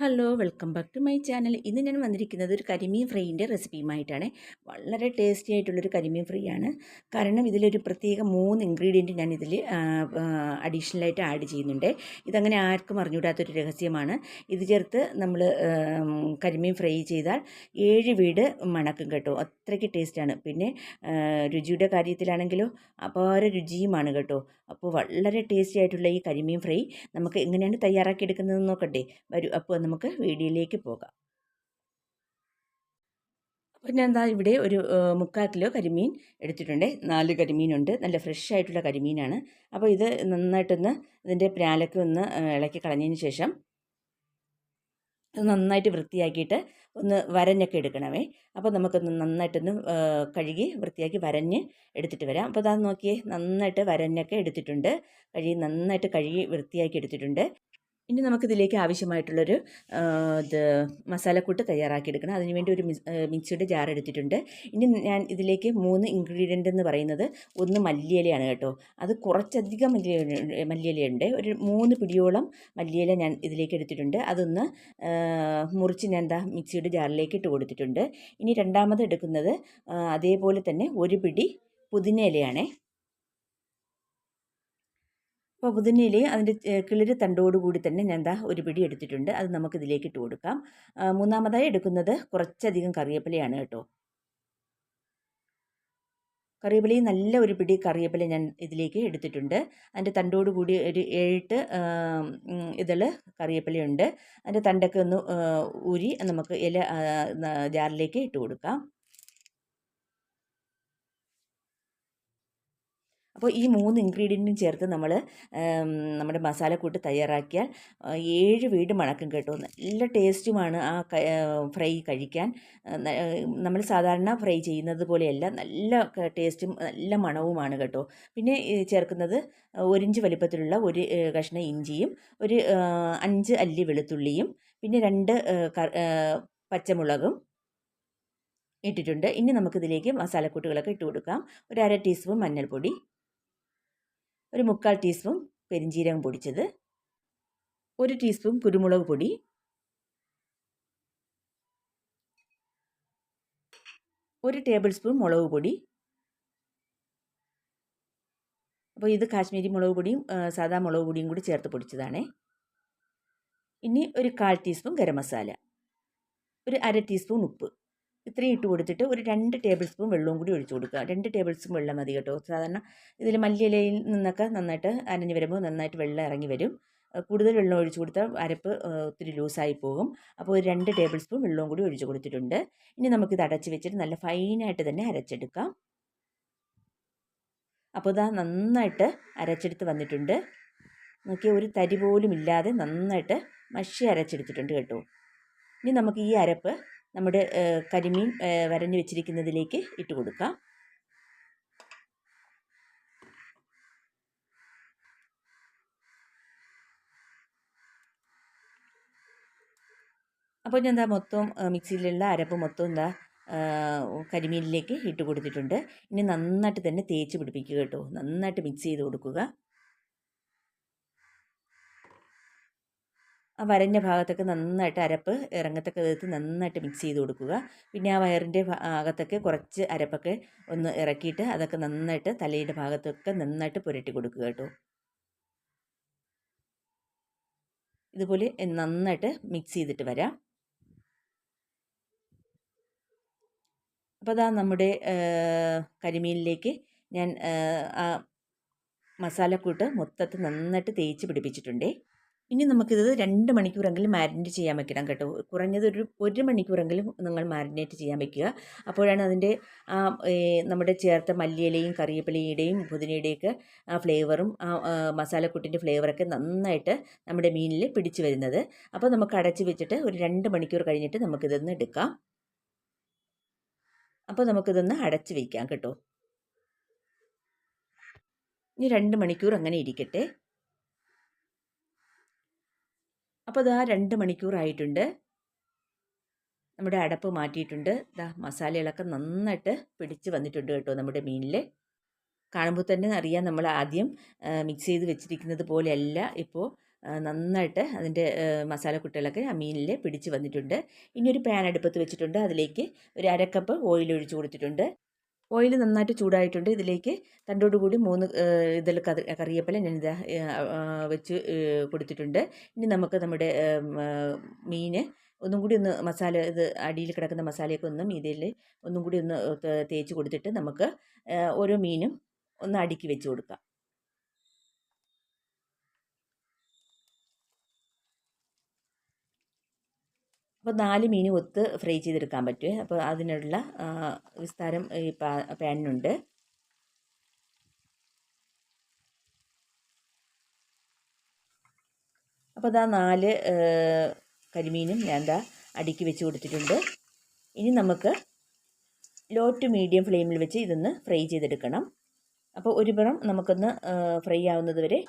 Hello welcome back to my channel ഇന്ന് ഞാൻ വന്നിരിക്കുന്നത് ഒരു കരിമീൻ ഫ്രൈന്റെ റെസിപ്പിയുമായിട്ടാണ്. വളരെ ടേസ്റ്റി ആയിട്ടുള്ളൊരു കരിമീൻ ഫ്രൈ ആണ് കാരണം ഇതിലൊരു പ്രത്യേക മൂന്ന് ഇൻഗ്രീഡിയന്റ് ഞാൻ ഇതിൽ അഡീഷണലായിട്ട് ആഡ് ചെയ്യുന്നുണ്ട്. ഇതങ്ങനെ ആർക്കും അറിഞ്ഞുകൂടാത്തൊരു രഹസ്യമാണ്. ഇത് ചേർത്ത് നമ്മൾ കരിമീൻ ഫ്രൈ ചെയ്താൽ ഏഴ് വീട് മണക്കും കേട്ടോ. അത്രയ്ക്ക് ടേസ്റ്റാണ് പിന്നെ രുചിയുടെ കാര്യത്തിലാണെങ്കിലോ അപാര രുചിയുമാണ് കേട്ടോ. അപ്പോൾ വളരെ ടേസ്റ്റി ആയിട്ടുള്ള ഈ കരിമീൻ ഫ്രൈ നമുക്ക് എങ്ങനെയാണ് തയ്യാറാക്കി തയ്യാറാക്കിയെടുക്കുന്നതെന്ന് നോക്കട്ടെ വരൂ അപ്പോൾ നമുക്ക് വീഡിയോയിലേക്ക് പോകാം. അപ്പോൾ ഞാൻ എന്താ ഇവിടെ ഒരു മുക്കാൽ കിലോ കരിമീൻ എടുത്തിട്ടുണ്ട്. നാല് കരിമീനുണ്ട്. നല്ല ഫ്രഷ് ആയിട്ടുള്ള കരിമീനാണ്. അപ്പോൾ ഇത് നന്നായിട്ടൊന്ന് ഇതിന്റെ പ്രാലൊക്കെ ഒന്ന് ഇളക്കി കളഞ്ഞതിന് ശേഷം നന്നായിട്ട് വൃത്തിയാക്കിയിട്ട് ഒന്ന് വരഞ്ഞൊക്കെ എടുക്കണമേ. അപ്പോൾ നമുക്കൊന്ന് നന്നായിട്ടൊന്ന് കഴുകി വൃത്തിയാക്കി വരഞ്ഞ് എടുത്തിട്ട് വരാം. അപ്പോൾ അതാ നോക്കിയേ നന്നായിട്ട് വരഞ്ഞൊക്കെ എടുത്തിട്ടുണ്ട്. കഴുകി നന്നായിട്ട് കഴുകി വൃത്തിയാക്കി എടുത്തിട്ടുണ്ട്. ഇനി നമുക്കിതിലേക്ക് ആവശ്യമായിട്ടുള്ളൊരു ഇത് മസാലക്കൂട്ട് തയ്യാറാക്കിയെടുക്കണം. അതിനുവേണ്ടി ഒരു മിക്സിയുടെ ജാർ എടുത്തിട്ടുണ്ട്. ഇനി ഞാൻ ഇതിലേക്ക് മൂന്ന് ഇൻഗ്രീഡിയന്റ് എന്ന് പറയുന്നത് ഒന്ന് മല്ലിയിലയാണ് കേട്ടോ. അത് കുറച്ചധികം മല്ലിയ മല്ലിയിലയുണ്ട്. ഒരു മൂന്ന് പിടിയോളം മല്ലിയില ഞാൻ ഇതിലേക്ക് എടുത്തിട്ടുണ്ട്. അതൊന്ന് മുറിച്ച് ഞാൻ എന്താ മിക്സിയുടെ ജാറിലേക്ക് ഇട്ട് കൊടുത്തിട്ടുണ്ട്. ഇനി രണ്ടാമത് എടുക്കുന്നത് അതേപോലെ തന്നെ ഒരു പിടി പുതിന ഇലയാണേ അപ്പോൾ പുതിനയിൽ അതിന്റെ കിളിര് തണ്ടോടുകൂടി തന്നെ ഞാൻ എന്താ ഒരു പിടി എടുത്തിട്ടുണ്ട്. അത് നമുക്കിതിലേക്ക് ഇട്ട് കൊടുക്കാം. മൂന്നാമതായി എടുക്കുന്നത് കുറച്ചധികം കറിവേപ്പിലയാണ് കേട്ടോ. കറിവേപ്പിലയും നല്ല ഒരു പിടി കറിവേപ്പില ഞാൻ ഇതിലേക്ക് എടുത്തിട്ടുണ്ട്. അതിന്റെ തണ്ടോട് കൂടി ഒരു ഏഴെട്ട് ഇതിൽ കറിവേപ്പിലയുണ്ട്. അതിന്റെ തണ്ടൊക്കെ ഒന്ന് ഊരി നമുക്ക് ഇല ജാറിലേക്ക് ഇട്ട് കൊടുക്കാം. അപ്പോൾ ഈ മൂന്ന് ഇൻഗ്രീഡിയന്റും ചേർത്ത് നമ്മൾ നമ്മുടെ മസാലക്കൂട്ട് തയ്യാറാക്കിയാൽ ഏഴ് വീട് മണക്കും കേട്ടോ. നല്ല ടേസ്റ്റുമാണ് ആ ഫ്രൈ കഴിക്കാൻ. നമ്മൾ സാധാരണ ഫ്രൈ ചെയ്യുന്നത് പോലെയല്ല നല്ല ടേസ്റ്റും നല്ല മണവുമാണ് കേട്ടോ. പിന്നെ ചേർക്കുന്നത് ഒരിഞ്ച് വലിപ്പത്തിലുള്ള ഒരു കഷ്ണം ഇഞ്ചിയും ഒരു അഞ്ച് അല്ലി വെളുത്തുള്ളിയും പിന്നെ രണ്ട് പച്ചമുളകും ഇട്ടിട്ടുണ്ട്. ഇനി നമുക്കിതിലേക്ക് മസാലക്കൂട്ടുകളൊക്കെ ഇട്ട് കൊടുക്കാം. ഒരു അര ടീസ്പൂൺ മഞ്ഞൾപ്പൊടി. ഒരു മുക്കാൽ ടീസ്പൂൺ പെരിഞ്ചീരകം പൊടിച്ചത്. ഒരു ടീസ്പൂൺ കുരുമുളക് പൊടി. ഒരു ടേബിൾ സ്പൂൺ മുളക് പൊടി. അപ്പോൾ ഇത് കാശ്മീരി മുളക് പൊടിയും സാദാ മുളക് പൊടിയും കൂടി ചേർത്ത് പൊടിച്ചതാണ്. ഇനി ഒരു കാൽ ടീസ്പൂൺ ഗരം മസാല. ഒരു അര ടീസ്പൂൺ ഉപ്പ്. ഇത്രയും ഇട്ട് കൊടുത്തിട്ട് ഒരു രണ്ട് ടേബിൾ സ്പൂൺ വെള്ളവും കൂടി ഒഴിച്ചു കൊടുക്കുക. രണ്ട് ടേബിൾ സ്പൂൺ വെള്ളം മതി കേട്ടോ. സാധാരണ ഇതിൽ മല്ലിയിലയിൽ നിന്നൊക്കെ നന്നായിട്ട് അരഞ്ഞ് വരുമ്പോൾ നന്നായിട്ട് വെള്ളം ഇറങ്ങി വരും. കൂടുതൽ വെള്ളം ഒഴിച്ചു കൊടുത്താൽ അരപ്പ് ഒത്തിരി ലൂസായി പോകും. അപ്പോൾ ഒരു രണ്ട് ടേബിൾ സ്പൂൺ വെള്ളവും കൂടി ഒഴിച്ചു കൊടുത്തിട്ടുണ്ട്. ഇനി നമുക്കിത് അടച്ച് വെച്ചിട്ട് നല്ല ഫൈനായിട്ട് തന്നെ അരച്ചെടുക്കാം. അപ്പോൾ ഇതാ നന്നായിട്ട് അരച്ചെടുത്ത് വന്നിട്ടുണ്ട്. നോക്കിയ ഒരു തരി പോലും ഇല്ലാതെ നന്നായിട്ട് മഷി അരച്ചെടുത്തിട്ടുണ്ട് കേട്ടോ. ഇനി നമുക്ക് ഈ അരപ്പ് നമ്മുടെ കരിമീൻ വരഞ്ഞു വെച്ചിരിക്കുന്നതിലേക്ക് ഇട്ട് കൊടുക്കാം. അപ്പോൾ ഞാൻ എന്താ മൊത്തം മിക്സിയിലുള്ള അരപ്പ് മൊത്തം എന്താ കരിമീനിലേക്ക് ഇട്ട് കൊടുത്തിട്ടുണ്ട്. ഇനി നന്നായിട്ട് തന്നെ തേച്ച് പിടിപ്പിക്കുക കേട്ടോ. നന്നായിട്ട് മിക്സ് ചെയ്ത് കൊടുക്കുക. ആ വരഞ്ഞ ഭാഗത്തൊക്കെ നന്നായിട്ട് അരപ്പ് ഇറങ്ങത്തക്ക വിധത്തിൽ നന്നായിട്ട് മിക്സ് ചെയ്ത് കൊടുക്കുക. പിന്നെ ആ വയറിന്റെ ഭാഗത്തൊക്കെ കുറച്ച് അരപ്പൊക്കെ ഒന്ന് ഇറക്കിയിട്ട് അതൊക്കെ നന്നായിട്ട് തലയുടെ ഭാഗത്തൊക്കെ നന്നായിട്ട് പുരട്ടി കൊടുക്കുക കേട്ടോ. ഇതുപോലെ നന്നായിട്ട് മിക്സ് ചെയ്തിട്ട് വരാം. അപ്പോൾ അതാ നമ്മുടെ കരിമീനിലേക്ക് ഞാൻ ആ മസാലക്കൂട്ട് മൊത്തത്തിൽ നന്നായിട്ട് തേച്ച് പിടിപ്പിച്ചിട്ടുണ്ടേ. ഇനി നമുക്കിത് രണ്ട് മണിക്കൂറെങ്കിലും മാരിനേറ്റ് ചെയ്യാൻ വെക്കണം കേട്ടോ. കുറഞ്ഞത് ഒരു ഒരു മണിക്കൂറെങ്കിലും നിങ്ങൾ മാരിനേറ്റ് ചെയ്യാൻ വെക്കുക. അപ്പോഴാണ് അതിന്റെ നമ്മുടെ ചേർത്ത മല്ലിയിലയും കറിവേപ്പിലയുടെയും പുതിനയുടെയൊക്കെ ഫ്ലേവറും മസാലക്കൂട്ടിന്റെ ഫ്ലേവറൊക്കെ നന്നായിട്ട് നമ്മുടെ മീനിൽ പിടിച്ചു വരുന്നത്. അപ്പോൾ നമുക്ക് അടച്ച് വെച്ചിട്ട് ഒരു രണ്ട് മണിക്കൂർ കഴിഞ്ഞിട്ട് നമുക്കിതൊന്ന് എടുക്കാം. അപ്പോൾ നമുക്കിതൊന്ന് അടച്ച് വയ്ക്കാം കേട്ടോ. ഇനി രണ്ട് മണിക്കൂർ അങ്ങനെ ഇരിക്കട്ടെ. അപ്പോൾ ഇതാ രണ്ട് മണിക്കൂറായിട്ടുണ്ട്. നമ്മുടെ അടപ്പ് മാറ്റിയിട്ടുണ്ട്. ഇതാ മസാലകളൊക്കെ നന്നായിട്ട് പിടിച്ച് വന്നിട്ടുണ്ട് കേട്ടോ നമ്മുടെ മീനിൽ കാണുമ്പോൾ തന്നെ അറിയാം നമ്മൾ ആദ്യം മിക്സ് ചെയ്ത് വെച്ചിരിക്കുന്നത് പോലെയല്ല ഇപ്പോൾ നന്നായിട്ട് അതിന്റെ മസാലക്കുട്ടികളൊക്കെ ആ മീനിൽ പിടിച്ച് വന്നിട്ടുണ്ട്. ഇനി ഒരു പാൻ അടുപ്പത്ത് വെച്ചിട്ടുണ്ട്. അതിലേക്ക് ഒരു അരക്കപ്പ് ഓയിൽ ഒഴിച്ച് കൊടുത്തിട്ടുണ്ട്. ഓയിൽ നന്നായിട്ട് ചൂടായിട്ടുണ്ട്. ഇതിലേക്ക് തണ്ടോടുകൂടി മൂന്ന് ഇതിൽ കറിയപ്പല ഞാൻ ഇതാ വെച്ച് കൊടുത്തിട്ടുണ്ട്. ഇനി നമുക്ക് നമ്മുടെ മീൻ ഒന്നും കൂടി ഒന്ന് മസാല ഇത് അടിയിൽ കിടക്കുന്ന മസാലയൊക്കെ ഒന്ന് ഇതിൽ ഒന്നും കൂടി ഒന്ന് തേച്ച് കൊടുത്തിട്ട് നമുക്ക് ഓരോ മീനും ഒന്ന് അടുക്കി വെച്ച് കൊടുക്കാം. അപ്പോൾ നാല് മീൻ ഒത്ത് ഫ്രൈ ചെയ്തെടുക്കാൻ പറ്റുമേ അപ്പോൾ അതിനുള്ള വിസ്താരം ഈ പാനിനുണ്ട്. അപ്പോൾ അതാ നാല് കരിമീനും ഞാൻ എന്താ അടുക്കി വെച്ച് കൊടുത്തിട്ടുണ്ട്. ഇനി നമുക്ക് ലോ ടു മീഡിയം ഫ്ലെയിമിൽ വെച്ച് ഇതൊന്ന് ഫ്രൈ ചെയ്തെടുക്കണം. അപ്പോൾ ഒരു പുറം നമുക്കൊന്ന് ഫ്രൈ ആവുന്നത് വരെ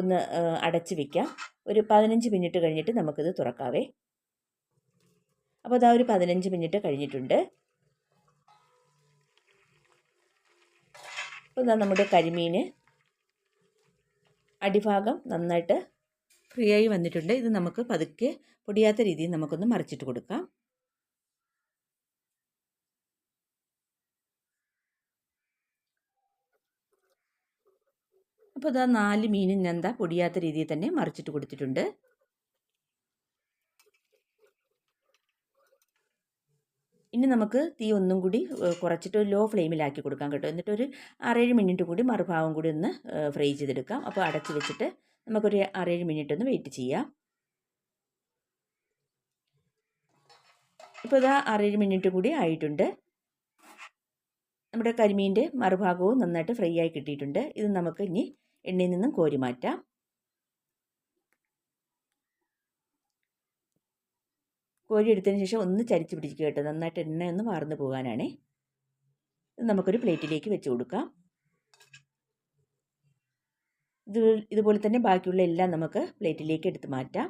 ഒന്ന് അടച്ച് വയ്ക്കാം ഒരു പതിനഞ്ച് മിനിറ്റ് കഴിഞ്ഞിട്ട് നമുക്കിത് തുറക്കാവേ. അപ്പോൾ അതാ ഒരു പതിനഞ്ച് മിനിറ്റ് കഴിഞ്ഞിട്ടുണ്ട്. അപ്പോൾ ഇതാ നമ്മുടെ കരിമീൻ അടിഭാഗം നന്നായിട്ട് ഫ്രീ ആയി വന്നിട്ടുണ്ട്. ഇത് നമുക്ക് പതുക്കെ പൊടിയാത്ത രീതിയിൽ നമുക്കൊന്ന് മറിച്ചിട്ട് കൊടുക്കാം. അപ്പോൾ ഇതാ നാല് മീനും ഞാൻ എന്താ പൊടിയാത്ത രീതിയിൽ തന്നെ മറിച്ചിട്ട് കൊടുത്തിട്ടുണ്ട്. ഇനി നമുക്ക് തീ ഒന്നും കൂടി കുറച്ചിട്ട് ലോ ഫ്ലെയിമിലാക്കി കൊടുക്കാം കേട്ടോ. എന്നിട്ടൊരു ആറേഴ് മിനിറ്റ് കൂടി മറുഭാഗം കൂടി ഒന്ന് ഫ്രൈ ചെയ്തെടുക്കാം. അപ്പോൾ അടച്ച് വെച്ചിട്ട് നമുക്കൊരു ആറേഴ് മിനിറ്റ് ഒന്ന് വെയിറ്റ് ചെയ്യാം. ഇപ്പോൾ ഇതാ ആറേഴ് മിനിറ്റ് കൂടി ആയിട്ടുണ്ട്. നമ്മുടെ കരിമീന്റെ മറുഭാഗവും നന്നായിട്ട് ഫ്രൈ ആയി കിട്ടിയിട്ടുണ്ട്. ഇത് നമുക്ക് ഇനി എണ്ണയിൽ നിന്നും കോരി മാറ്റാം. കോരി എടുത്തതിന് ശേഷം ഒന്ന് ചരിച്ച് പിടിക്കുക കേട്ടോ. നന്നായിട്ട് എണ്ണ ഒന്ന് വാർന്നു പോകാനാണേ. ഇത് നമുക്കൊരു പ്ലേറ്റിലേക്ക് വെച്ച് കൊടുക്കാം. ഇത് ഇതുപോലെ തന്നെ ബാക്കിയുള്ള എല്ലാം നമുക്ക് പ്ലേറ്റിലേക്ക് എടുത്ത് മാറ്റാം.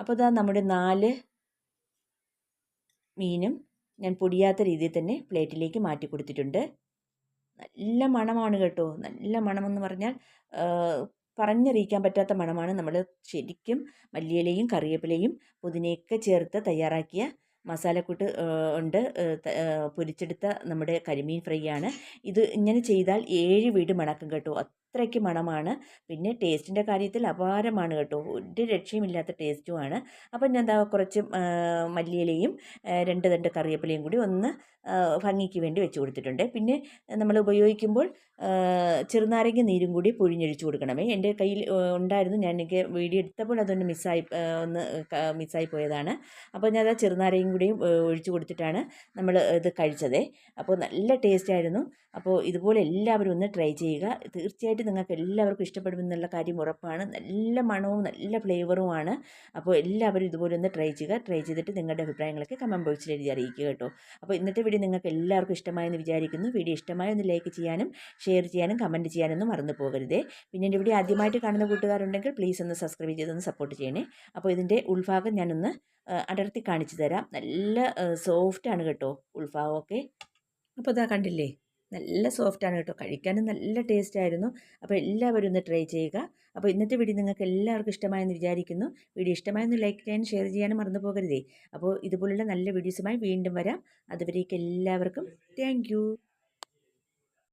അപ്പോൾ ഇതാ നമ്മുടെ നാല് മീനും ഞാൻ പൊടിയാത്ത രീതിയിൽ തന്നെ പ്ലേറ്റിലേക്ക് മാറ്റി കൊടുത്തിട്ടുണ്ട്. നല്ല മണമാണ് കേട്ടോ. നല്ല മണമെന്ന് പറഞ്ഞാൽ പറഞ്ഞറിയിക്കാൻ പറ്റാത്ത മണമാണ് നമ്മൾ ശരിക്കും മല്ലിയിലയും കറിവേപ്പിലയും പുതിനയൊക്കെ ചേർത്ത് തയ്യാറാക്കിയ മസാലക്കൂട്ട് ഉണ്ട്. പൊരിച്ചെടുത്ത നമ്മുടെ കരിമീൻ ഫ്രൈ ആണ് ഇത് ഇങ്ങനെ ചെയ്താൽ ഏഴ് വീട് മണക്കും കേട്ടോ. അത്രയ്ക്ക് മണമാണ്. പിന്നെ ടേസ്റ്റിന്റെ കാര്യത്തിൽ അപാരമാണ് കേട്ടോ. ഒരു രക്ഷയുമില്ലാത്ത ടേസ്റ്റുമാണ് അപ്പം ഞാൻ എന്താ കുറച്ച് മല്ലിയിലയും രണ്ട് രണ്ട് കറിവേപ്പിലയും കൂടി ഒന്ന് ഭംഗിക്ക് വേണ്ടി വെച്ച് കൊടുത്തിട്ടുണ്ട്. പിന്നെ നമ്മൾ ഉപയോഗിക്കുമ്പോൾ ചെറുനാരങ്ങ നീരും കൂടി പൊഴിഞ്ഞൊഴിച്ച് കൊടുക്കണമേ. എന്റെ കയ്യിൽ ഉണ്ടായിരുന്നു. ഞാൻ എനിക്ക് വീഡിയോ എടുത്തപ്പോൾ അതൊന്ന് മിസ്സായി ഒന്ന് മിസ്സായി പോയതാണ്. അപ്പോൾ ഞാൻ അത് ചെറുനാരങ്ങയും കൂടിയും ഒഴിച്ചു കൊടുത്തിട്ടാണ് നമ്മൾ ഇത് കഴിച്ചത്. അപ്പോൾ നല്ല ടേസ്റ്റ് ആയിരുന്നു. അപ്പോൾ ഇതുപോലെ എല്ലാവരും ഒന്ന് ട്രൈ ചെയ്യുക. തീർച്ചയായിട്ടും നിങ്ങൾക്ക് എല്ലാവർക്കും ഇഷ്ടപ്പെടുമെന്നുള്ള കാര്യം ഉറപ്പാണ്. നല്ല മണവും നല്ല ഫ്ലേവറുമാണ് അപ്പോൾ എല്ലാവരും ഇതുപോലെ ഒന്ന് ട്രൈ ചെയ്യുക. ട്രൈ ചെയ്തിട്ട് നിങ്ങളുടെ അഭിപ്രായങ്ങളൊക്കെ കമന്റ് ബോക്സിൽ എഴുതി അറിയിക്കുക കേട്ടോ. അപ്പോൾ ഇന്നത്തെ വീഡിയോ നിങ്ങൾക്ക് എല്ലാവർക്കും ഇഷ്ടമായെന്ന് വിചാരിക്കുന്നു. വീഡിയോ ഇഷ്ടമായൊന്ന് ലൈക്ക് ചെയ്യാനും ഷെയർ ചെയ്യാനും കമന്റ് ചെയ്യാനൊന്നും മറന്നു പോകരുതേ. പിന്നെ എന്റെ വീഡിയോ ആദ്യമായിട്ട് കാണുന്ന കൂട്ടുകാരുണ്ടെങ്കിൽ പ്ലീസ് ഒന്ന് സബ്സ്ക്രൈബ് ചെയ്തൊന്ന് സപ്പോർട്ട് ചെയ്യണേ. അപ്പോൾ ഇതിന്റെ ഉൾഭാഗം ഞാനൊന്ന് അടർത്തി കാണിച്ചു തരാം. നല്ല സോഫ്റ്റാണ് കേട്ടോ ഉൾഭാഗമൊക്കെ. അപ്പോൾ ഇതാ കണ്ടില്ലേ? നല്ല സോഫ്റ്റാണ് കേട്ടോ. കഴിക്കാനും നല്ല ടേസ്റ്റ് ആയിരുന്നു. അപ്പോൾ എല്ലാവരും ഒന്ന് ട്രൈ ചെയ്യുക. അപ്പോൾ ഇന്നത്തെ വീഡിയോ നിങ്ങൾക്ക് എല്ലാവർക്കും ഇഷ്ടമായെന്ന് വിചാരിക്കുന്നു. വീഡിയോ ഇഷ്ടമായെന്ന് ലൈക്ക് ചെയ്യാനും ഷെയർ ചെയ്യാനും മറന്നു പോകരുതേ. അപ്പോൾ ഇതുപോലുള്ള നല്ല വീഡിയോസുമായി വീണ്ടും വരാം. അതുവരേക്ക് എല്ലാവർക്കും താങ്ക്